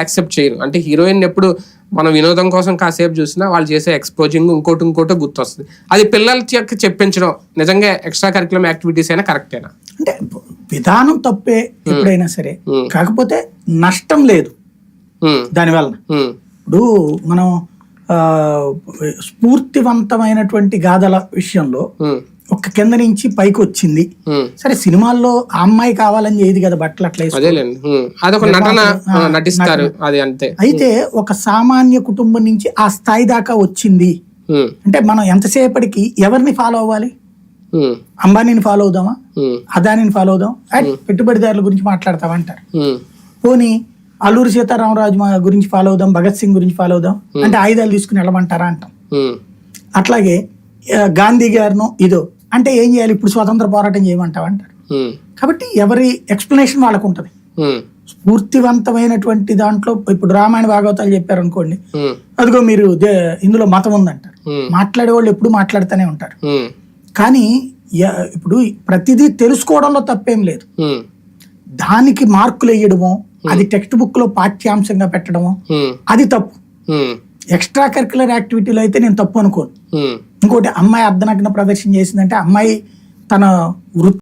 Accept చేయరు. అంటే heroine ఎప్పుడు మనం వినోదం కోసం కాసేపు చూసినా వాళ్ళు చేసే ఎక్స్పోజింగ్ ఇంకోటి ఇంకోటి గుర్తొస్తుంది. అది పిల్లల యొక్క చెప్పించడం నిజంగా ఎక్స్ట్రా కరికులం యాక్టివిటీస్ అయినా కరెక్టేనా అంటే విధానం తప్పే ఎప్పుడైనా సరే. కాకపోతే నష్టం లేదు. దానివల్ల ఇప్పుడు మనం స్ఫూర్తివంతమైనటువంటి గాథల విషయంలో ఒక కింద నుంచి పైకి వచ్చింది. సరే సినిమాల్లో ఆ అమ్మాయి కావాలని చేయదు కదా బట్టలు అట్లా వేసుకో. అదేలేండి. ఉమ్. అదొక నటన ఆ, నటిస్తారు. అది అంతే. అయితే ఒక సామాన్య కుటుంబం నుంచి ఆ స్థాయి దాకా వచ్చింది. అంటే మనం ఎంతసేపటికి ఎవరిని ఫాలో అవ్వాలి? అంబానీని ఫాలో అవుదామా? అదానిని ఫాలో అవుదాం అట్ పెట్టుబడిదారుల గురించి మాట్లాడతామంటారు ఉమ్, పోనీ అల్లూరి సీతారామరాజు గురించి ఫాలో అవుదాం భగత్ సింగ్ గురించి ఫాలో అవుదాం అంటే ఆయుధాలు తీసుకుని వెళ్ళమంటారా అంటాం. అట్లాగే గాంధీ గారిను ఇదో అంటే ఏం చేయాలి? ఇప్పుడు స్వతంత్ర పోరాటం చేయమంటావు అంటారు కాబట్టి ఎవరి ఎక్స్ప్లెనేషన్ వాళ్ళకు ఉంటుంది స్ఫూర్తివంతమైనటువంటి దాంట్లో ఇప్పుడు రామాయణ భాగవతాలు చెప్పారు అనుకోండి అదిగో మీరు ఇందులో మతం ఉందంటారు. మాట్లాడే వాళ్ళు ఎప్పుడు మాట్లాడుతూనే ఉంటారు. కానీ ఇప్పుడు ప్రతిదీ తెలుసుకోవడంలో తప్పేం లేదు. దానికి మార్కులు వేయడము అది టెక్స్ట్ బుక్లో పాఠ్యాంశంగా పెట్టడము అది తప్పు. ఎక్స్ట్రా కరికులర్ యాక్టివిటీలో అయితే నేను తప్పు అనుకోను. ఇంకోటి అమ్మాయి అర్ధనగ్న ప్రదర్శన చేసిందంటే అమ్మాయి తన వృత్తి